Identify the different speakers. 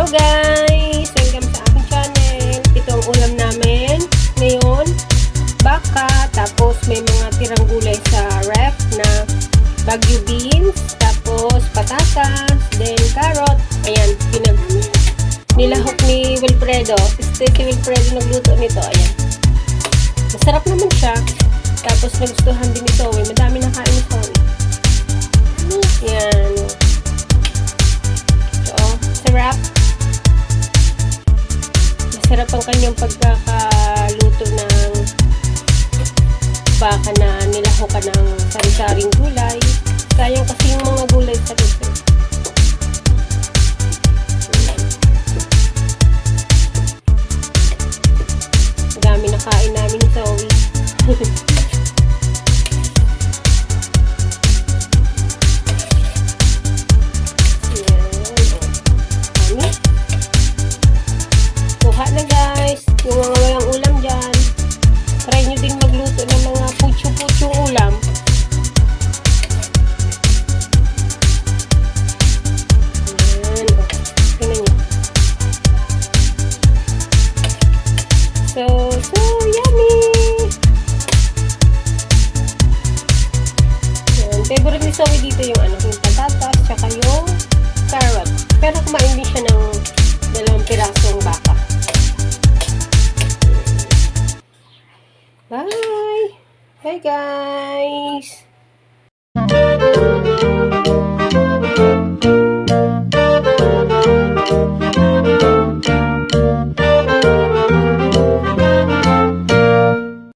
Speaker 1: Hello guys! Welcome sa aking channel. Ito ang ulam namin. Ngayon, baka. Tapos may mga tirang gulay sa ref na bagyo beans. Tapos patatas. Then carrot. Ayan, pinag nilahok ni Wilfredo. Este si Wilfredo nagluto nito. Ayan. Masarap naman siya. Tapos nagustuhan din ito. May madami nakain ito. Ayan. Masarap ang kanyang pagkakaluto ng baka na nilahokan ng sari-saring gulay. Sayang kasi yung mga gulay sa rito. Dami na kain namin ni Zoe. Yung mga walang ulam dyan. Try nyo din magluto ng mga putyo-putyong ulam. Yan. O, tingnan nyo. So, so yummy! Yan. Favorite ni Zoe dito yung ano, yung patatas, tsaka yung carrot. Pero kumain din siya ng dalawang pirasong baka. Bye! Bye guys!